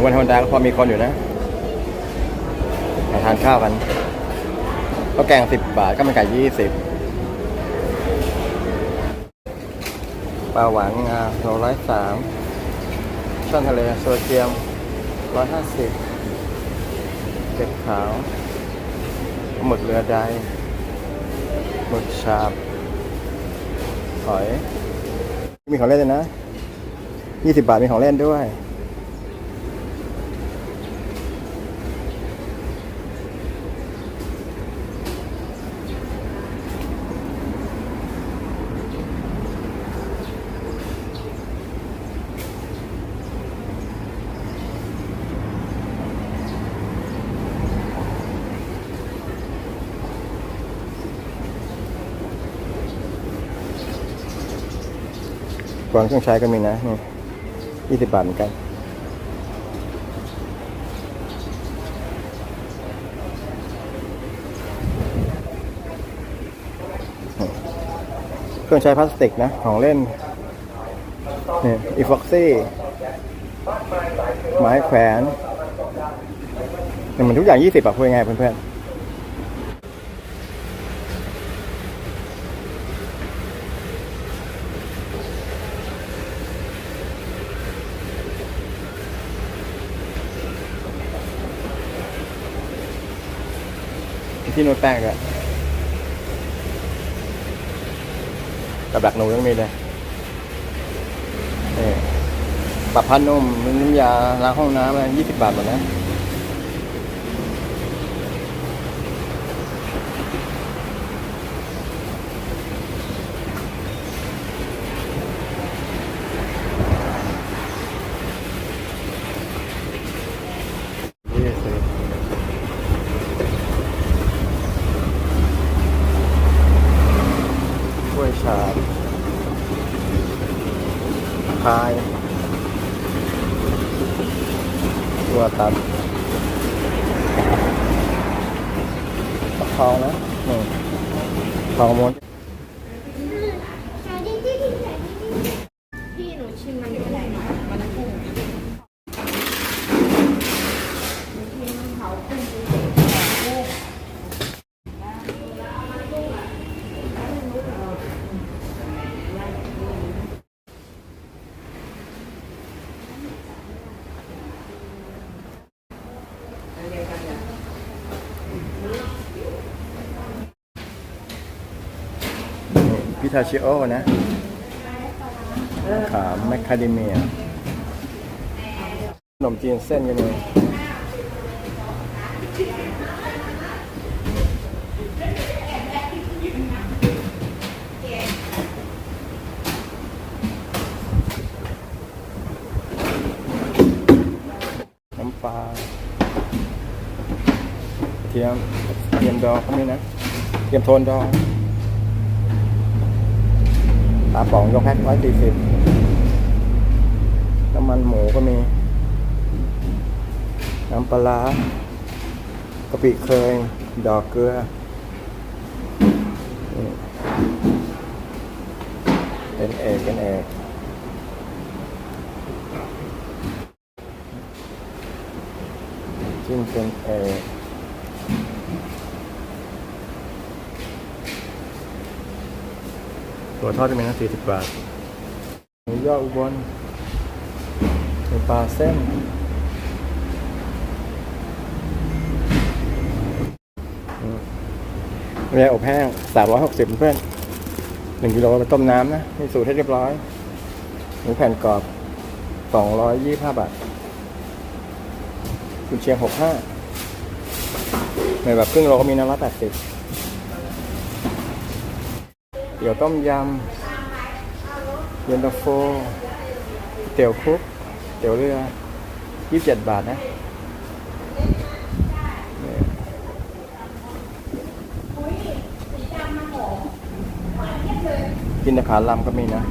งวันธรรมดาก็พอมีคนอยู่นะมาทานข้าวกันข้าวแกงสิบบาทก็มันไก่ยี่สิบปลาหวานงาโลร้อยสามช่อนทะเลโซเทียมร้อยห้าสิบเก็ดขาวหมึกเรือใดหมึกชาบหอย มีของเล่นด้วยนะยี่สิบบาทมีของเล่นด้วย กวางเครื่องใช้ก็มีนะนี่ยี่สิบบาทเหมือนกัน เครื่องใช้พลาสติกนะ ของเล่นนี่อีฟ็อกซี่ ไม้แขวนเนี่ยมันทุกอย่างยี่สิบอะพูดยังไงเพื่อนๆ ที่นวดแป้งอะกับดักหนูยังมีเลยนี่ปรับผ้านุ่มน้ำยาล้างห้องน้ำอะไรยี่สิบบาทหมดนะ ยี่สิบ ถ้วยชาม พายตัวตัดประคองนะนี่ทองม้วน พี่หนูชิมมันก็ได้นะมันกุ้งหนูชิมมันเผากุ้งดูกุ้ง นี่พิ ทาชิโอนะขามแมคคาเดเมียขนมจีนเส้นกันเลยน้ำปลาเทียมเทียมดองเขามีนะเทียมโทนดองาป๋องยกแพ็คร้อยสี่สิบน้ำมันหมูก็มี น้ำปลาร้ากะปิเคย ดอกเกลือเป็นเอกเป็นเอกจิ้มเป็นเอก ตัวทอดจะเป็นสี่สิบบาทหมูยออุบลมีปลาเส้นเรียอบแห้งสามร้อยหกสิบเพื่อนหนึ่งกิโลไปต้มน้ำนะมีสูตรให้เรียบร้อยหมูแผ่นกรอบสองร้อยยี่ห้าบาทคุณเชียงหกห้าในแบบครึ่งโลก็มีน้ำละแปดสิบ เตี๋ยวต้มยำเย็นตาโฟ เตี๋ยวคุก เตี๋ยวเรือยี่สิบเจ็ดบาทนะกินแต่ขาลำก็มีนะ